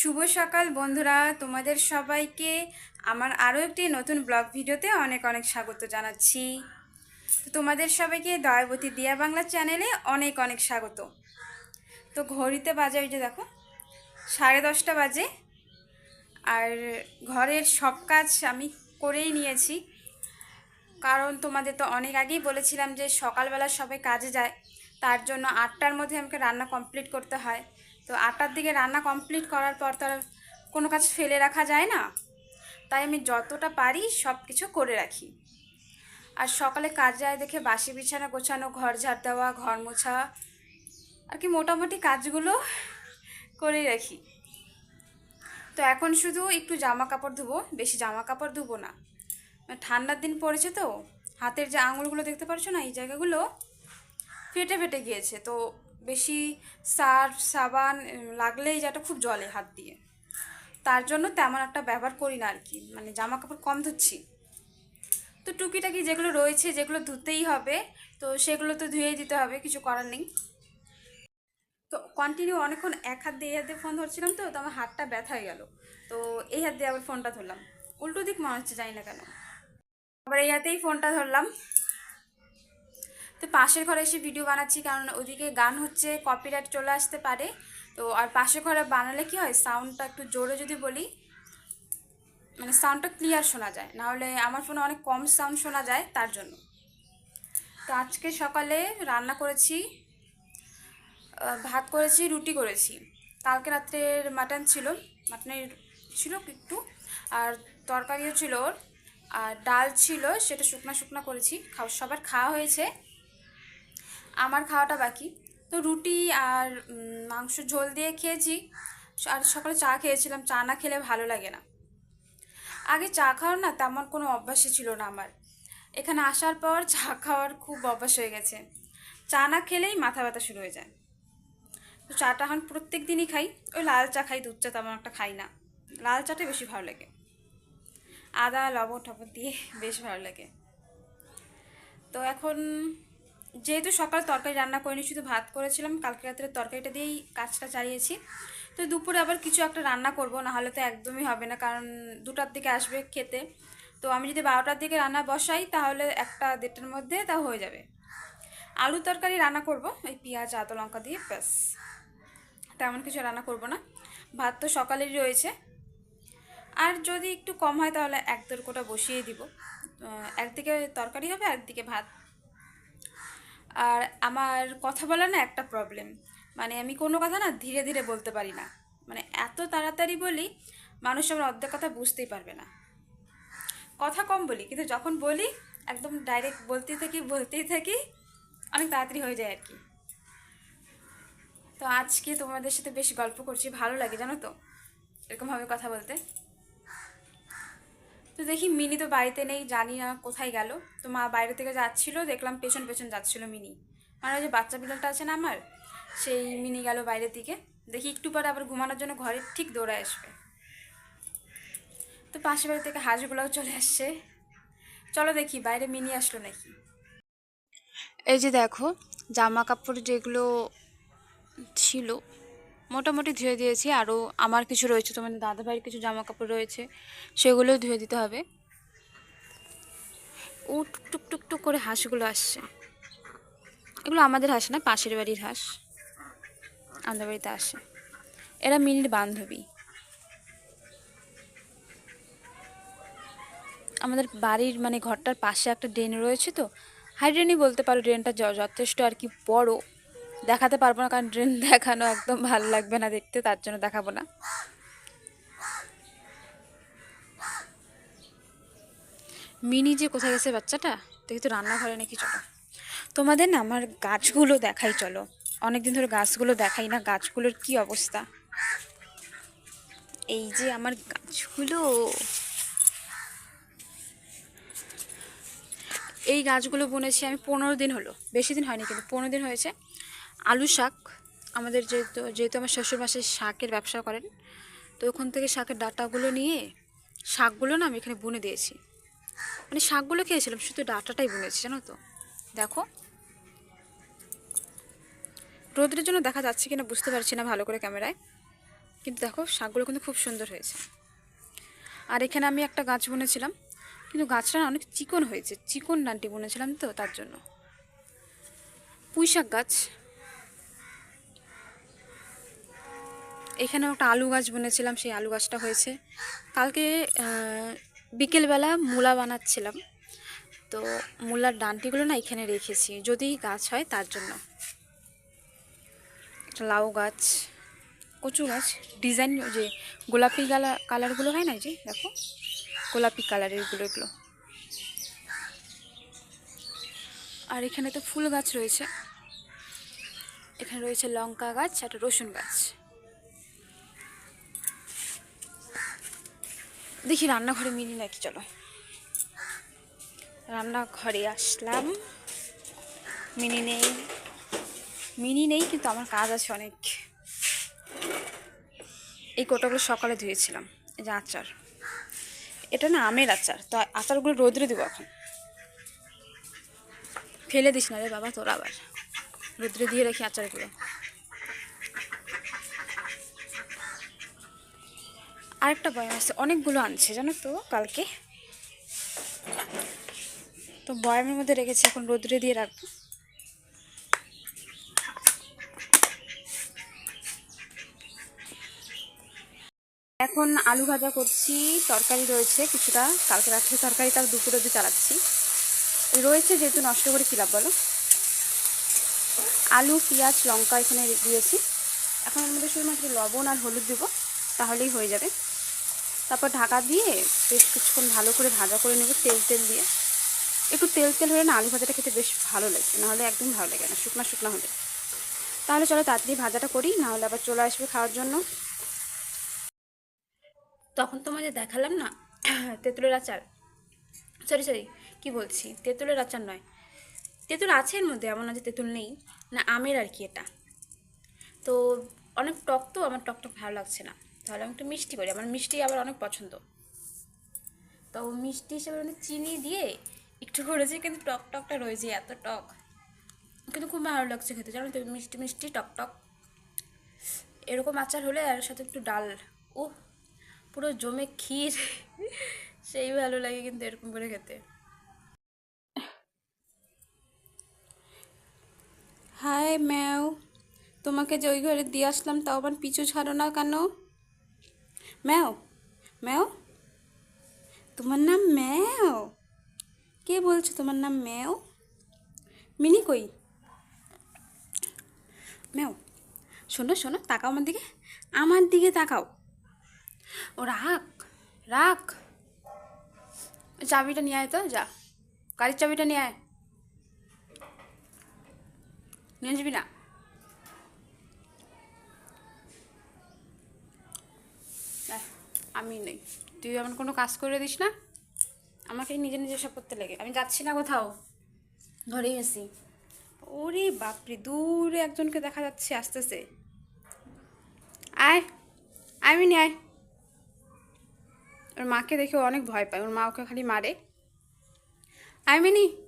শুভ সকাল বন্ধুরা। তোমাদের সবাইকে আমার আরও একটি নতুন ব্লগ ভিডিওতে অনেক অনেক স্বাগত জানাচ্ছি। তোমাদের সবাইকে দয়াবতী দিয়া বাংলা চ্যানেলে অনেক অনেক স্বাগত। তো ঘড়িতে বাজে ওই যে দেখো, সাড়ে দশটা বাজে। আর ঘরের সব কাজ আমি করেই নিয়েছি। কারণ তোমাদের তো অনেক আগেই বলেছিলাম যে সকালবেলা সবাই কাজে যায়, তার জন্য আটটার মধ্যে আমাকে রান্না কমপ্লিট করতে হয়। তো আটটার দিকে রান্না কমপ্লিট করার পর তো আর কোনো কাজ ফেলে রাখা যায় না। তাই আমি যতটা পারি সব কিছু করে রাখি। আর সকালে কাজ যায় দেখে বাসি বিছানা গোছানো, ঘর ঝাড় দেওয়া, ঘর মোছা আর কি মোটামুটি কাজগুলো করেই রাখি। তো এখন শুধু একটু জামা কাপড় ধুবো, বেশি জামা কাপড় ধুবো না। ঠান্ডার দিন পড়েছে তো, হাতের যে আঙুলগুলো দেখতে পারছ না, এই জায়গাগুলো ফেটে ফেটে গিয়েছে। তো বেশি সার্ফ সাবান লাগলেই যেটা খুব জলে হাত দিয়ে। তার জন্য তেমন একটা ব্যবহার করি না আর কি মানে জামা কাপড় কম ধুচ্ছি। তো টুকিটাকি যেগুলো রয়েছে, যেগুলো ধুতেই হবে, তো সেগুলো তো ধুয়েই দিতে হবে, কিছু করার নেই। তো কন্টিনিউ অনেকক্ষণ এক হাত দিয়ে, এই হাত দিয়ে ফোন ধরছিলাম তো তো আমার হাতটা ব্যথা হয়ে গেল। তো এই হাত দিয়ে আবার ফোনটা ধরলাম। উল্টো দিক মনে হচ্ছে জানি না কেন। আবার এই হাতেই ফোনটা ধরলাম। তো পাশের ঘরে এসে ভিডিও বানাচ্ছি, কারণ ওদিকে গান হচ্ছে কপিরাইট চলে আসতে পারে। তো আর পাশের ঘরে বানালে কি হয় সাউন্ডটা একটু জোরে যদি বলি মানে সাউন্ডটা ক্লিয়ার শোনা যায়। নাহলে আমার ফোনে অনেক কম সাউন্ড শোনা যায় তার জন্য। তো আজকে সকালে রান্না করেছি ভাত করেছি, রুটি করেছি। কালকে রাত্রের মাটন ছিল মাটনের ছিল একটু, আর তরকারিও ছিল আর ডাল ছিল, সেটা শুকনা শুকনা করেছি। খাওয়া সবার খাওয়া হয়েছে। আমার খাওয়াটা বাকি। তো রুটি আর মাংস ঝোল দিয়ে খেয়েছি। আর সকালে চা খেয়েছিলাম। চা না খেলে ভালো লাগে না। আগে চা খাওয়ার না তেমন কোনো অভ্যাসই ছিল না আমার। এখানে আসার পর চা খাওয়ার খুব অভ্যাস হয়ে গেছে। চা না খেলেই মাথা ব্যথা শুরু হয়ে যায়। তো চাটা এখন প্রত্যেক দিনই খাই। ওই লাল চা খাই, দুধ চা তেমন একটা খাই না। লাল চাটাই বেশি ভালো লাগে। আদা, লবণ, টবণ দিয়ে বেশ ভালো লাগে। তো এখন যেহেতু সকাল তরকারি রান্না করিনি, শুধু ভাত করেছিলাম, কালকে রাত্রে তরকারিটা দিয়েই কাজটা চালিয়েছি। তো দুপুরে আবার কিছু একটা রান্না করব না হলে তো একদমই হবে না, কারণ দুটার দিকে আসবে খেতে। তো আমি যদি বারোটার দিকে রান্না বসাই, তাহলে একটা দেড়টার মধ্যে তা হয়ে যাবে। আলু তরকারি রান্না করব ওই পেঁয়াজ, আদা, লঙ্কা দিয়ে, ব্যাস। তেমন কিছু রান্না করব না, ভাত তো সকালেরই রয়েছে। আর যদি একটু কম হয়, তাহলে এক দেড় কোটা বসিয়ে দিব। একদিকে তরকারি হবে, একদিকে ভাত। আর আমার কথা বলা না একটা প্রবলেম মানে আমি কোনো কথা না ধীরে ধীরে বলতে পারি না। মানে এত তাড়াতাড়ি বলি, মানুষ আমার অর্ধেক কথা বুঝতেই পারবে না। কথা কম বলি, কিন্তু যখন বলি, একদম ডাইরেক্ট বলতেই থাকি বলতেই থাকি, অনেক তাড়াতাড়ি হয়ে যায় আর কি। তো আজকে তোমাদের সাথে বেশ গল্প করছি, ভালো লাগে জানো তো? এরকমভাবে কথা বলতে। তো দেখি মিনি তো বাড়িতে নেই, জানি না কোথায় গেল। তো মা বাইরে থেকে যাচ্ছিল, দেখলাম পেছন পেছন যাচ্ছিল মিনি। মানে ওই যে বাচ্চা বিড়ালটা আছে না আমার, সেই মিনি গেল বাইরের দিকে। দেখি একটু পরে আবার ঘুমানোর জন্য ঘরে ঠিক দৌড়ায় আসবে। তো পাশের বাড়ি থেকে হাঁসগুলোও চলে আসছে। চলো দেখি বাইরে মিনি আসলো নাকি। এই যে দেখো, জামা কাপড় যেগুলো ছিল মোটামুটি ধুয়ে দিয়েছি। আরও আমার কিছু রয়েছে তোমাদের দাদা ভাইয়ের কিছু জামা কাপড় রয়েছে, সেগুলোও ধুয়ে দিতে হবে। ও টুক টুক টুক করে হাঁসগুলো আসছে। এগুলো আমাদের হাঁস না পাশের বাড়ির হাঁস। আমাদের বাড়িতে আসে। এরা মিনির বান্ধবী। আমাদের বাড়ির মানে ঘরটার পাশে একটা ড্রেন রয়েছে তো হাই ড্রেনই বলতে পারো ড্রেনটা যথেষ্ট আর কি বড়। দেখাতে পারব না, কারণ ড্রেন দেখানো একদম ভালো লাগবে না দেখতে, তার জন্য দেখাবো না। মিনি যে কোথায় গেছে বাচ্চাটা? দেখি তো রান্নাঘরে নাকি, চলো। তোমাদের না আমার গাছগুলো দেখাই, চলো। অনেকদিন ধরে গাছগুলো দেখাই না, গাছগুলোর কি অবস্থা? এই যে আমার গাছগুলো। এই গাছগুলো বুনেছি আমি পনেরো দিন হলো, বেশি দিন হয়নি কিন্তু পনেরো দিন হয়েছে। আলু শাক, আমাদের যেহেতু যেহেতু আমার শ্বশুর মাসে শাকের ব্যবসা করেন, তো ওখান থেকে শাকের ডাটাগুলো নিয়ে শাকগুলো না আমি এখানে বুনে দিয়েছি। মানে শাকগুলো খেয়েছিলাম, শুধু ডাটাটাই বুনেছি, জানো তো। দেখো। রোদ্রের জন্য দেখা যাচ্ছে কিনা বুঝতে পারছি না ভালো করে ক্যামেরায়, কিন্তু দেখো শাকগুলো কিন্তু খুব সুন্দর হয়েছে। আর এখানে আমি একটা গাছ বুনেছিলাম, কিন্তু গাছটা অনেক চিকন হয়েছে, চিকন ডান্টি বুনেছিলাম তো তার জন্য। পুঁই শাক গাছ এখানে একটা আলু গাছ বুনেছিলাম, সেই আলু গাছটা হয়েছে। কালকে বিকেলবেলা মূলা বানাচ্ছিলাম। তো মূলার ডান্টিগুলো না এখানে রেখেছি, যদি গাছ হয় তার জন্য। লাউ গাছ, কচু গাছ, ডিজাইন যে গোলাপি গালা, কালারগুলো হয় না যে, দেখো, গোলাপি কালারেরগুলো এগুলো। আর এখানে তো ফুল গাছ রয়েছে। এখানে রয়েছে লঙ্কা গাছ আর রসুন গাছ। দেখি রান্নাঘরে মিনি নাকি, চলো। রান্নাঘরে আসলাম। মিনি নেই। মিনি নেই, কিন্তু আমার কাজ আছে অনেক। এই কোটাগুলো সকালে ধুয়েছিলাম, এই যে আচার। এটা না আমের আচার, তো আচারগুলো রোদ্রে দেবো এখন। ফেলে দিস না রে বাবা, তোর আবার। রোদ্রে দিয়ে রাখি আচারগুলো। আরেকটা বয়াম আছে, অনেকগুলো আনছে, জানো তো কালকে। তো বয়ামের মধ্যে রেখেছি, এখন রোদ্রে দিয়ে রাখব। এখন আলু ভাজা করছি, তরকারি রয়েছে কিছুটা। কালকে রাত্রে তরকারি তার দুপুর দিয়ে চালাচ্ছি। রয়েছে যেহেতু নষ্ট করে লাভ বলো? আলু, পেঁয়াজ, লঙ্কা এখানে দিয়েছি। এখন মধ্যে শুধুমাত্র লবণ আর হলুদ দেবো। তাহলেই হয়ে যাবে। তারপর ঢাকা দিয়ে বেশ কিছুক্ষণ ভালো করে ভাজা করে নেব তেল তেল দিয়ে। একটু তেল তেল হলে না আলু ভাজাটা খেতে বেশ ভালো লাগে, নাহলে একদম ভালো লাগে না, শুকনা শুকনা হলে। তাহলে চলো তাড়াতাড়ি ভাজাটা করি, নাহলে আবার চলে আসবে খাওয়ার জন্য। তখন তোমাদের দেখালাম না, তেঁতুলের আচার। সরি সরি, কি বলছি? তেঁতুলের আচার নয়। তেঁতুল আছে এর মধ্যে, এমন যে তেঁতুল নেই, না আমের আর কি এটা। তো অনেক টক তো, আমার টক টক ভালো লাগছে না। তাহলে আমি একটু মিষ্টি করি। আমার মিষ্টি আবার অনেক পছন্দ। তো মিষ্টি হিসেবে মানে চিনি দিয়ে একটু করেছি, কিন্তু টক টকটা রয়েছে, এত টক। কিন্তু খুব ভালো লাগছে খেতে, জানো তো, মিষ্টি মিষ্টি, টক টক। এরকম আচার হলে আর সাথে একটু ডাল। ও পুরো জমে ক্ষীর। সেই ভালো লাগে কিন্তু এরকম করে খেতে। হাই ম্যাও, তোমাকে যে ওই ঘরে দিয়ে আসলাম, তাও আবার পিছু ছাড়ো না কেন? ম্যাও ম্যাও তোমার নাম ম্যাও কে বলছে তোমার নাম ম্যাও মিনি কই? ম্যাও শোনো শোনো, তাকাও আমার দিকে। আমার দিকে তাকাও। ও রাখ রাখ চাবিটা নিয়ে আয় তো, যা। গাড়ির চাবিটা নিয়ে আয়। নিয়ে যাবি না? আমি নেই। তুই এমন কোনো কাজ করে দিস না। আমাকে নিজে নিজে সব করতে লাগে। আমি যাচ্ছি না কোথাও। ঘরেই আছি। ওরে বাপরে, দূরে একজনকে দেখা যাচ্ছে আসতেছে। আয় আমি নি আয়। ওর মাকে দেখে অনেক ভয় পায়। ওর মা ওকে খালি মারে। আয় মিনি।